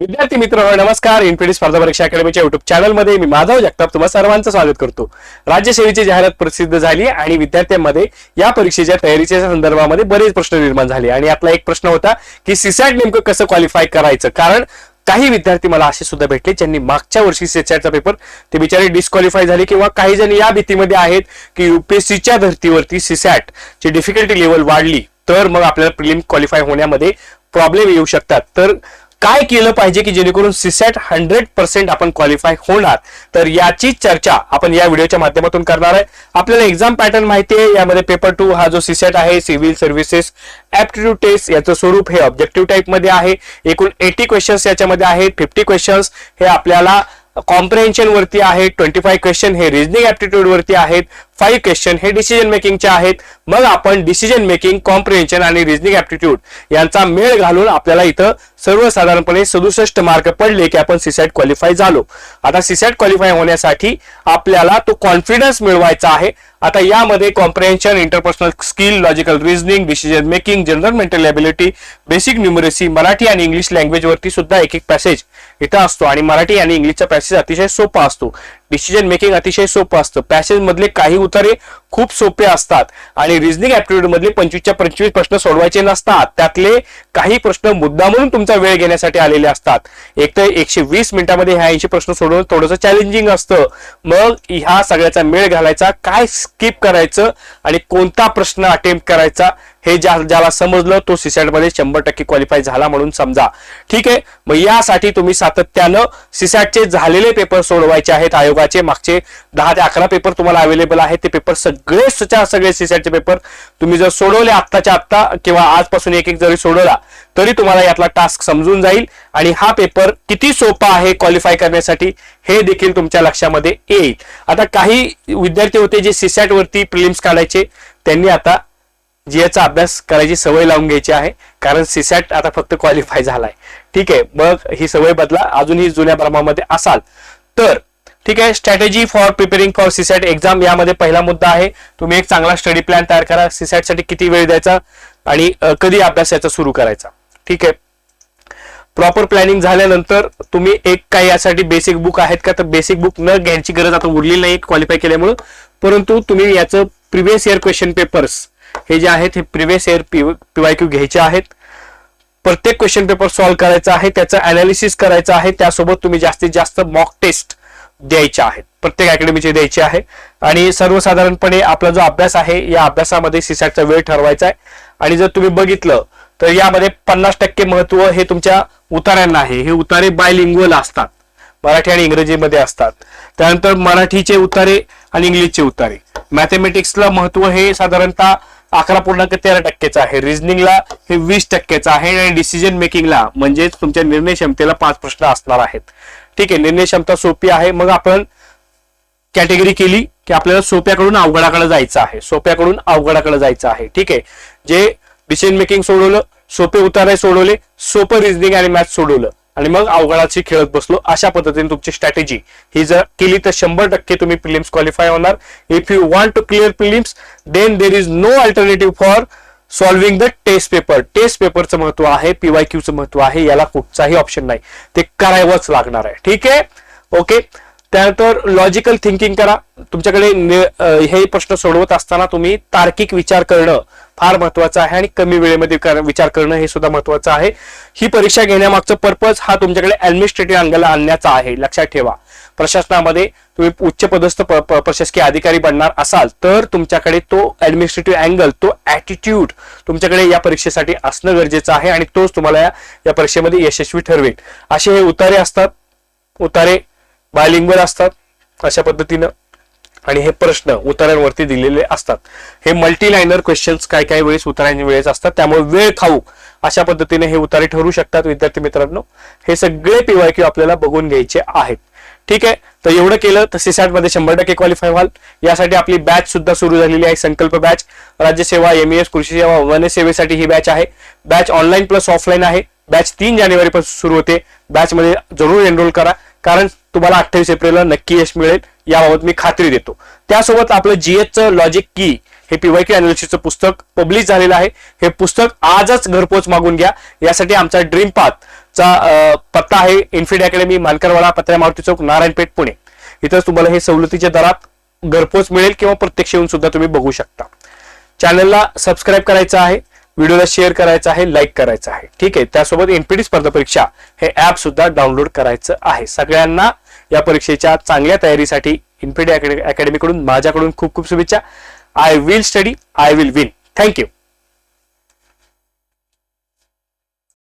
विद्यार्थी मित्र नमस्कार. इन्फिडी स्पर्धा परीक्षा अकॅडमीच्या युट्यूब चॅनलमध्ये मी माधव जगताप तुम्हा सर्वांचं स्वागत करतो. राज्यसेवेची जाहिरात प्रसिद्ध झाली आणि विद्यार्थ्यांमध्ये या परीक्षेच्या तयारीच्या संदर्भामध्ये बरेच प्रश्न निर्माण झाले. आणि आपला एक प्रश्न होता की सीसॅट नेमकं कसं क्वालिफाय करायचं? कारण काही विद्यार्थी मला असे सुद्धा भेटले ज्यांनी मागच्या वर्षी सीसॅटचा पेपर ते बिचारे डिस्क्वालिफाय झाले किंवा काही जण या भीतीमध्ये आहेत की युपीएससीच्या धर्तीवरती सीसॅट ची डिफिकल्टी लेवल वाढली तर मग आपल्याला प्रिलिम क्वालिफाय होण्यामध्ये प्रॉब्लेम येऊ शकतात. तर काय केलं पाहिजे की जेणेकरून सीसॅट हंड्रेड पर्सेंट आपण क्वालिफाय होणार? तर याची चर्चा आपण या व्हिडिओच्या माध्यमातून करणार आहे. आपल्याला एक्झाम पॅटर्न माहिती आहे. यामध्ये पेपर टू हा जो सीसॅट आहे सिव्हिल सर्व्हिसेस ऍप्टिट्यूड टेस्ट याचं स्वरूप हे ऑब्जेक्टिव्ह टाईपमध्ये आहे. एकूण एटी क्वेश्चन्स याच्यामध्ये आहेत. फिफ्टी क्वेश्चन्स हे आपल्याला कॉम्प्रिहेन्शन वरती आहे ट्वेंटी फाईव्ह क्वेश्चन हे रिजनिंग ऍप्टिट्यूड वरती आहेत. फाईव्ह क्वेश्चन हे डिसिजन मेकिंगचे आहेत. मग आपण डिसिजन मेकिंग कॉम्प्रिहेन्शन आणि रिजनिंग ऍप्टिट्यूड यांचा मेळ घालून आपल्याला इथं सर्वसाधारणपणे सदुसष्ट मार्क पडले की आपण सीसॅट क्वालिफाय झालो. आता सीसॅट क्वालिफाय होण्यासाठी आपल्याला तो कॉन्फिडन्स मिळवायचा आहे. आता यामध्ये comprehension interpersonal skill logical reasoning decision making general mental ability basic numeracy Marathi आणि इंग्लिश लँग्वेज वरती सुद्धा एक एक पॅसेज इथं असतो. आणि मराठी आणि इंग्लिशचा पॅसेज अतिशय सोपा असतो. डिसिजन मेकिंग अतिशय सोपं असतं. पॅसेज मधले काही उतारे खूप सोपे असतात. आणि रिझनिंग ऍप्टिट्यूड मधले पंचवीसच्या पंचवीस प्रश्न सोडवायचे नसतात. त्यातले काही प्रश्न मुद्दा म्हणून तुमचा वेळ घेण्यासाठी आलेले असतात. एक तर एकशे वीस मिनिटांमध्ये ह्या ऐंशी प्रश्न सोडवणं थोडंसं चॅलेंजिंग असतं. मग ह्या सगळ्याचा मेळ घालायचा. काय स्किप करायचं आणि कोणता प्रश्न अटेम्प्ट करायचा हे ज्या ज्याला समजलं तो सीसॅटमध्ये शंभर टक्के क्वालिफाय झाला म्हणून समजा. ठीक आहे? मग यासाठी तुम्ही सातत्यानं सीसॅटचे झालेले पेपर सोडवायचे आहेत. आयोगाचे मागचे दहा ते अकरा पेपर तुम्हाला अवेलेबल आहेत. ते पेपर सग सच्या सगळे सीसॅटचे पेपर तुम्ही जर सोडवले आत्ताच्या आत्ता किंवा आजपासून एक एक जरी सोडवला तरी तुम्हाला यातला टास्क समजून जाईल आणि हा पेपर किती सोपा आहे क्वालिफाय करण्यासाठी हे देखील तुमच्या लक्षामध्ये येईल. आता काही विद्यार्थी होते जे सीसॅट वरती प्रिलिम्स काढायचे त्यांनी आता जीएचा अभ्यास करायची सवय लावून घ्यायची आहे कारण सीसॅट आता फक्त क्वालिफाय झालाय. ठीक आहे मग ही सवय बदला अजूनही जुन्या प्रमाणामध्ये असाल. तर ठीक आहे strategy for preparing for CSAT exam यामध्ये पहिला मुद्दा आहे. तुम्ही एक चांगला स्टडी प्लॅन तयार करा. सीसॅटसाठी किती वेळ द्यायचा आणि कधी अभ्यास याचा सुरू करायचा. ठीक आहे. प्रॉपर प्लॅनिंग झाल्यानंतर तुम्ही एक काही यासाठी बेसिक बुक आहेत का? तर बेसिक बुक न घ्यायची गरज आता उरली नाही क्वालिफाय केल्यामुळं. परंतु तुम्ही याचं प्रिव्हियस इयर क्वेश्चन पेपर्स हे जे आहेत हे प्रिव्हियस इयर पीवाय क्यू घ्यायचे आहेत. प्रत्येक क्वेश्चन पेपर सॉल्व्ह करायचा आहे त्याचं अनालिसिस करायचं आहे. त्यासोबत तुम्ही जास्तीत जास्त मॉक टेस्ट द्यायच्या आहेत. प्रत्येक अकॅडमीचे द्यायचे आहे. आणि सर्वसाधारणपणे आपला जो अभ्यास आहे या अभ्यासामध्ये सीसॅटचा वेळ ठरवायचा आहे. आणि जर तुम्ही बघितलं तर यामध्ये पन्नास टक्के महत्त्व हे तुमच्या उतार्यांना आहे. हे उतारे बायलिंग्वल असतात. मराठी आणि इंग्रजीमध्ये असतात. त्यानंतर मराठीचे उतारे आणि इंग्लिशचे उतारे. मॅथमॅटिक्सला महत्त्व हे साधारणतः अकरा पूर्णांक तेरा टक्केचं आहे. रिझनिंगला हे वीस टक्केचं आहे आणि डिसिजन मेकिंगला म्हणजेच तुमच्या निर्णय क्षमतेला पाच प्रश्न असणार आहेत. ठीक आहे निर्णय क्षमता सोपी आहे. मग आपण कॅटेगरी केली की आपल्याला सोप्याकडून अवघडाकडे जायचं आहे. सोप्याकडून अवघडाकडे जायचं आहे. ठीक आहे? जे डिसिजन मेकिंग सोडवलं सोपे उतारे सोडवले सोपं रिझनिंग आणि मॅथ सोडवलं. आणि मग अवघडाची खेळत बसलो. अशा पद्धतीने तुमची स्ट्रॅटेजी ही जर केली तर शंभर टक्के तुम्ही प्रिलिम्स क्वालिफाय होणार. If you want to clear prelims then there is no alternative for solving the test paper test पेपरचं महत्त्व आहे पीवाय क्यूचं महत्त्व आहे याला कुठचाही ऑप्शन नाही. ते करावंच लागणार आहे. ठीक आहे? ओके त्यानंतर लॉजिकल थिंकिंग करा. तुमच्याकडे नि- हे प्रश्न सोडवत असताना तुम्ही तार्किक विचार करणं फार महत्वाचं आहे आणि कमी वेळेमध्ये विचार करणं हे सुद्धा महत्वाचं आहे. ही परीक्षा घेण्यामागचं पर्पज हा तुमच्याकडे ऍडमिनिस्ट्रेटिव्ह अंगाला आणण्याचा आहे. लक्षात ठेवा. प्रशासनामध्ये तुम्ही उच्च पदस्थ प- प्रशासकीय अधिकारी बनणार असाल तर तुमच्याकडे तो ऍडमिनिस्ट्रेटिव्ह अँगल तो ऍटिट्यूड तुमच्याकडे या परीक्षेसाठी असणं गरजेचं आहे आणि तोच तुम्हाला या- या परीक्षेमध्ये यशस्वी ठरवेल. असे हे उतारे असतात. उतारे बायलिंगवर असतात अशा पद्धतीनं. आणि हे प्रश्न उतार्यांवरती दिलेले असतात. हे मल्टी लाईनर क्वेश्चन्स काय काय वेळेस उतारांच्या वेळेस असतात. त्यामुळे वेळ खाऊ अशा पद्धतीने हे उतारे ठरू शकतात विद्यार्थी मित्रांनो. हे सगळे पीवाय क्यू आपल्याला बघून घ्यायचे आहेत. ठीक आहे? तर एवढं केलं तर सीसॅटमध्ये शंभर टक्के क्वालिफाय व्हाल. यासाठी आपली बॅच सुद्धा सुरू झालेली आहे संकल्प बॅच राज्यसेवा एमईएस कृषी सेवा वन सेवेसाठी ही बॅच आहे. बॅच ऑनलाईन प्लस ऑफलाईन आहे. बॅच तीन जानेवारी पासून सुरू होते. बॅच मध्ये जरूर एनरोल करा. कारण तुम्हाला अठ्ठावीस एप्रिलला नक्की यश मिळेल याबाबत मी खात्री देतो. त्यासोबत आपलं जीएसचं लॉजिक की हे पीवायक्यू अनालिसिसचं पुस्तक पब्लिश झालेलं आहे. हे पुस्तक आजच घरपोच मागून घ्या. यासाठी आमचा ड्रीम पाथ चा पत्ता आहे. इन्फिड अकॅडमी मालकरवाडा पत्र्या मारुती चौक नारायणपेठ पुणे. इथंच तुम्हाला हे सवलतीच्या दरात घरपोच मिळेल किंवा प्रत्यक्ष येऊन सुद्धा तुम्ही बघू शकता. चॅनलला सबस्क्राईब करायचं आहे. व्हिडिओला शेअर करायचा आहे. लाईक करायचं आहे. ठीक आहे? त्यासोबत एनपीडी स्पर्धा परीक्षा हे ऍप सुद्धा डाउनलोड करायचं आहे. सगळ्यांना या परीक्षेच्या चांगल्या तयारीसाठी इन्फिडी अकॅडमीकडून माझ्याकडून खूप खूप शुभेच्छा. I will study I will win thank you